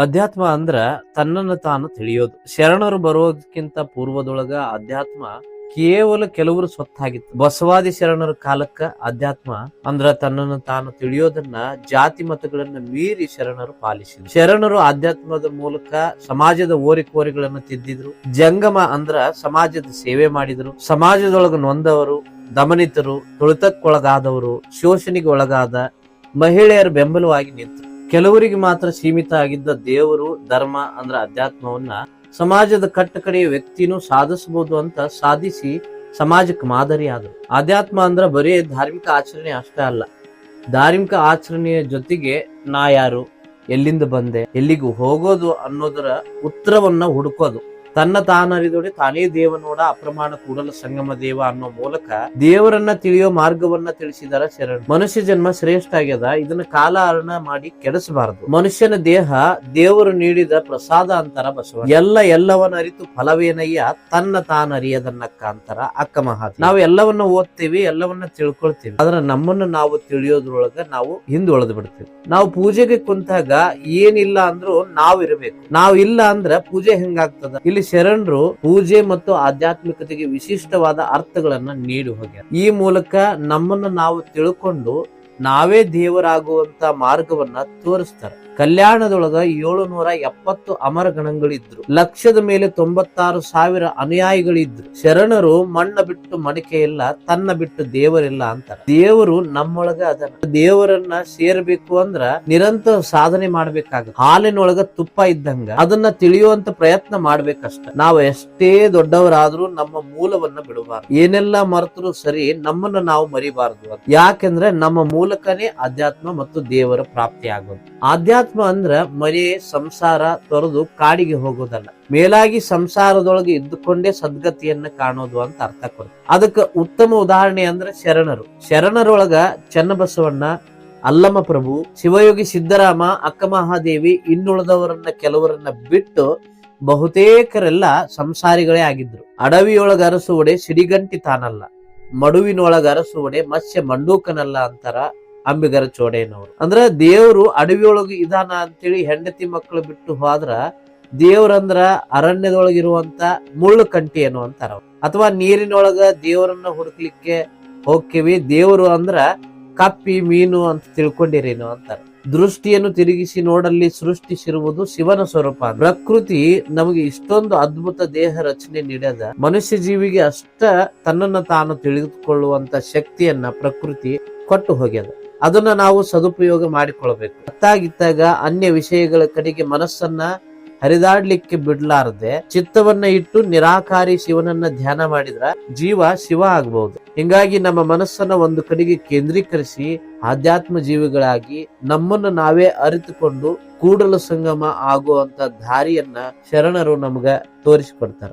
ಅಧ್ಯಾತ್ಮ ಅಂದ್ರ ತನ್ನನ್ನು ತಾನು ತಿಳಿಯೋದು. ಶರಣರು ಬರೋದಕ್ಕಿಂತ ಪೂರ್ವದೊಳಗ ಅಧ್ಯಾತ್ಮ ಕೇವಲ ಕೆಲವರು ಸ್ವತ್ತಾಗಿತ್ತು. ಬಸವಾದಿ ಶರಣರ ಕಾಲಕ್ಕ ಅಧ್ಯಾತ್ಮ ಅಂದ್ರ ತನ್ನನ್ನು ತಾನು ತಿಳಿಯೋದನ್ನ ಜಾತಿ ಮತಗಳನ್ನ ಮೀರಿ ಶರಣರು ಪಾಲಿಸಿದ್ರು. ಶರಣರು ಅಧ್ಯಾತ್ಮದ ಮೂಲಕ ಸಮಾಜದ ಓರಿಕೋರಿಗಳನ್ನ ತಿದ್ದಿದ್ರು. ಜಂಗಮ ಅಂದ್ರ ಸಮಾಜದ ಸೇವೆ ಮಾಡಿದ್ರು. ಸಮಾಜದೊಳಗ ನೊಂದವರು, ದಮನಿತರು, ತುಳಿತಕ್ಕೊಳಗಾದವರು, ಶೋಷಣೆಗೆ ಒಳಗಾದ ಮಹಿಳೆಯರ ಬೆಂಬಲವಾಗಿ ನಿಂತರು. ಕೆಲವರಿಗೆ ಮಾತ್ರ ಸೀಮಿತ ಆಗಿದ್ದ ದೇವರು ಧರ್ಮ ಅಂದ್ರೆ ಅಧ್ಯಾತ್ಮವನ್ನ ಸಮಾಜದ ಕಟ್ಟಕಡೆಯ ವ್ಯಕ್ತಿನೂ ಸಾಧಿಸಬಹುದು ಅಂತ ಸಾಧಿಸಿ ಸಮಾಜಕ್ಕೆ ಮಾದರಿ ಆದರು. ಅಧ್ಯಾತ್ಮ ಅಂದ್ರೆ ಬರೀ ಧಾರ್ಮಿಕ ಆಚರಣೆ ಅಷ್ಟೇ ಅಲ್ಲ. ಧಾರ್ಮಿಕ ಆಚರಣೆಯ ಜೊತೆಗೆ ನಾ ಯಾರು? ಎಲ್ಲಿಂದ ಬಂದೆ? ಎಲ್ಲಿಗೂ ಹೋಗೋದು ಅನ್ನೋದರ ಉತ್ತರವನ್ನ ಹುಡುಕೋದು. ತನ್ನ ತಾನರಿದೊಡೆ ತಾನೇ ದೇವನೋಡ ಅಪ್ರಮಾಣ ಕೂಡಲ ಸಂಗಮ ದೇವ ಅನ್ನೋ ಮೂಲಕ ದೇವರನ್ನ ತಿಳಿಯೋ ಮಾರ್ಗವನ್ನ ತಿಳಿಸಿದಾರ ಶರಣ. ಮನುಷ್ಯ ಜನ್ಮ ಶ್ರೇಷ್ಠ ಆಗ್ಯದ. ಇದನ್ನ ಕಾಲ ಹರಣ ಮಾಡಿ ಕೆಡಿಸಬಾರದು. ಮನುಷ್ಯನ ದೇಹ ದೇವರು ನೀಡಿದ ಪ್ರಸಾದ ಅಂತಾರ ಬಸವ ಎಲ್ಲ ಎಲ್ಲವನ್ನ ಅರಿತು ಫಲವೇನಯ್ಯ? ತನ್ನ ತಾನರಿಯದನ್ನಕ್ಕ ಅಂತಾರ ಅಕ್ಕ ಮಹಾತ್ ನಾವು ಎಲ್ಲವನ್ನ ಓದ್ತೀವಿ, ಎಲ್ಲವನ್ನ ತಿಳ್ಕೊಳ್ತೀವಿ. ಆದ್ರೆ ನಮ್ಮನ್ನ ನಾವು ತಿಳಿಯೋದ್ರೊಳಗ ನಾವು ಹಿಂದುಳಿದು ಬಿಡ್ತೀವಿ. ನಾವು ಪೂಜೆಗೆ ಕುಂತಾಗ ಏನಿಲ್ಲ ಅಂದ್ರೂ ನಾವ್ ಇರಬೇಕು ನಾವ್ ಇಲ್ಲ ಅಂದ್ರ ಪೂಜೆ ಹೆಂಗಾಗ್ತದ? ಶರಣರು ಪೂಜೆ ಮತ್ತು ಆಧ್ಯಾತ್ಮಿಕತೆಗೆ ವಿಶಿಷ್ಟವಾದ ಅರ್ಥಗಳನ್ನ ನೀಡಿ ಹೋಗ್ಯಾರ. ಈ ಮೂಲಕ ನಮ್ಮನ್ನ ನಾವು ತಿಳ್ಕೊಂಡು ನಾವೇ ದೇವರಾಗುವಂತ ಮಾರ್ಗವನ್ನ ತೋರಿಸ್ತಾರೆ. ಕಲ್ಯಾಣದೊಳಗ ಏಳು ನೂರ ಎಪ್ಪತ್ತು ಅಮರ ಗಣಗಳಿದ್ರು. ಲಕ್ಷದ ಮೇಲೆ ತೊಂಬತ್ತಾರು ಸಾವಿರ ಅನುಯಾಯಿಗಳಿದ್ರು. ಶರಣರು ಮಣ್ಣ ಬಿಟ್ಟು ಮಡಿಕೆ ಇಲ್ಲ, ತನ್ನ ಬಿಟ್ಟು ದೇವರಿಲ್ಲ ಅಂತಾರೆ. ದೇವರು ನಮ್ಮೊಳಗ ಅದನ್ನ ದೇವರನ್ನ ಸೇರಬೇಕು ಅಂದ್ರ ನಿರಂತರ ಸಾಧನೆ ಮಾಡ್ಬೇಕಾಗ ಹಾಲಿನೊಳಗ ತುಪ್ಪ ಇದ್ದಂಗ ಅದನ್ನ ತಿಳಿಯುವಂತ ಪ್ರಯತ್ನ ಮಾಡ್ಬೇಕಷ್ಟ. ನಾವು ಎಷ್ಟೇ ದೊಡ್ಡವರಾದ್ರೂ ನಮ್ಮ ಮೂಲವನ್ನ ಬಿಡಬಾರ್ದು. ಏನೆಲ್ಲಾ ಮರೆತರೂ ಸರಿ, ನಮ್ಮನ್ನ ನಾವು ಮರಿಬಾರದು ಅಂತ. ಯಾಕೆಂದ್ರೆ ನಮ್ಮ ಮೂಲಕನೇ ಆಧ್ಯಾತ್ಮ ಮತ್ತು ದೇವರ ಪ್ರಾಪ್ತಿ ಆಗೋದು ಆಧ್ಯಾತ್ಮ ಅಂದ್ರ ಮನೆ, ಸಂಸಾರ ತೊರೆದು ಕಾಡಿಗೆ ಹೋಗೋದಲ್ಲ. ಮೇಲಾಗಿ ಸಂಸಾರದೊಳಗೆ ಇದ್ದುಕೊಂಡೇ ಸದ್ಗತಿಯನ್ನ ಕಾಣೋದು ಅಂತ ಅರ್ಥ ಕೊಡುತ್ತೆ ಅದಕ್ಕೆ ಉತ್ತಮ ಉದಾಹರಣೆ ಅಂದ್ರೆ ಶರಣರು. ಶರಣರೊಳಗ ಚನ್ನಬಸವಣ್ಣ ಅಲ್ಲಮ್ಮ ಪ್ರಭು ಶಿವಯೋಗಿ ಸಿದ್ದರಾಮ, ಅಕ್ಕ ಮಹಾದೇವಿ ಇನ್ನುಳಿದವರನ್ನ ಕೆಲವರನ್ನ ಬಿಟ್ಟು ಬಹುತೇಕರೆಲ್ಲ ಸಂಸಾರಿಗಳೇ ಆಗಿದ್ರು. ಅಡವಿಯೊಳಗ ಅರಸುವಡೆ ಸಿಡಿಗಂಟಿ ತಾನಲ್ಲ. ಮಡುವಿನೊಳಗ ಅರಸುವಡೆ ಮತ್ಸ್ಯ ಮಂಡೂಕನಲ್ಲ ಅಂತಾರ. ಅಂಬಿಗರ ಚೋಡೇನವರು. ಅಂದ್ರ ದೇವರು ಅಡವಿಯೊಳಗ ಇದಾನ ಅಂತೇಳಿ ಹೆಂಡತಿ ಮಕ್ಕಳು ಬಿಟ್ಟು ಹೋದ್ರ ದೇವ್ರಂದ್ರ ಅರಣ್ಯದೊಳಗಿರುವಂತ ಮುಳ್ಳು ಕಂಟಿ ಏನು ಅಂತಾರ. ಅಥವಾ ನೀರಿನೊಳಗ ದೇವರನ್ನ ಹುಡುಕ್ಲಿಕ್ಕೆ ಹೋಗ್ತೀವಿ ದೇವರು ಅಂದ್ರ ಕಪ್ಪಿ, ಮೀನು ಅಂತ ತಿಳ್ಕೊಂಡಿರೇನು ಅಂತಾರ ದೃಷ್ಟಿಯನ್ನು ತಿರುಗಿಸಿ ನೋಡಲ್ಲಿ ಸೃಷ್ಟಿಸಿರುವುದು ಶಿವನ ಸ್ವರೂಪ. ಪ್ರಕೃತಿ ನಮಗೆ ಇಷ್ಟೊಂದು ಅದ್ಭುತ ದೇಹ ರಚನೆ ನೀಡದ ಮನುಷ್ಯ ಜೀವಿಗೆ ಅಷ್ಟ ತನ್ನನ್ನ ತಾನು ತಿಳಿದುಕೊಳ್ಳುವಂತ ಶಕ್ತಿಯನ್ನ ಪ್ರಕೃತಿ ಕೊಟ್ಟು ಹೋಗ್ಯದ. ಅದನ್ನ ನಾವು ಸದುಪಯೋಗ ಮಾಡಿಕೊಳ್ಬೇಕು. ಅತ್ತಾಗಿದ್ದಾಗ ಅನ್ಯ ವಿಷಯಗಳ ಕಡೆಗೆ ಮನಸ್ಸನ್ನ ಹರಿದಾಡ್ಲಿಕ್ಕೆ ಬಿಡ್ಲಾರದೆ ಚಿತ್ತವನ್ನ ಇಟ್ಟು ನಿರಾಕಾರಿ ಶಿವನನ್ನ ಧ್ಯಾನ ಮಾಡಿದ್ರ ಜೀವ ಶಿವ ಆಗ್ಬಹುದು ಹಿಂಗಾಗಿ ನಮ್ಮ ಮನಸ್ಸನ್ನ ಒಂದು ಕಡೆಗೆ ಕೇಂದ್ರೀಕರಿಸಿ ಆಧ್ಯಾತ್ಮ ಜೀವಿಗಳಾಗಿ ನಮ್ಮನ್ನು ನಾವೇ ಅರಿತುಕೊಂಡು ಕೂಡಲ ಸಂಗಮ ಆಗುವಂತ ದಾರಿಯನ್ನ ಶರಣರು ನಮ್ಗ ತೋರಿಸಿಕೊಡ್ತಾರ.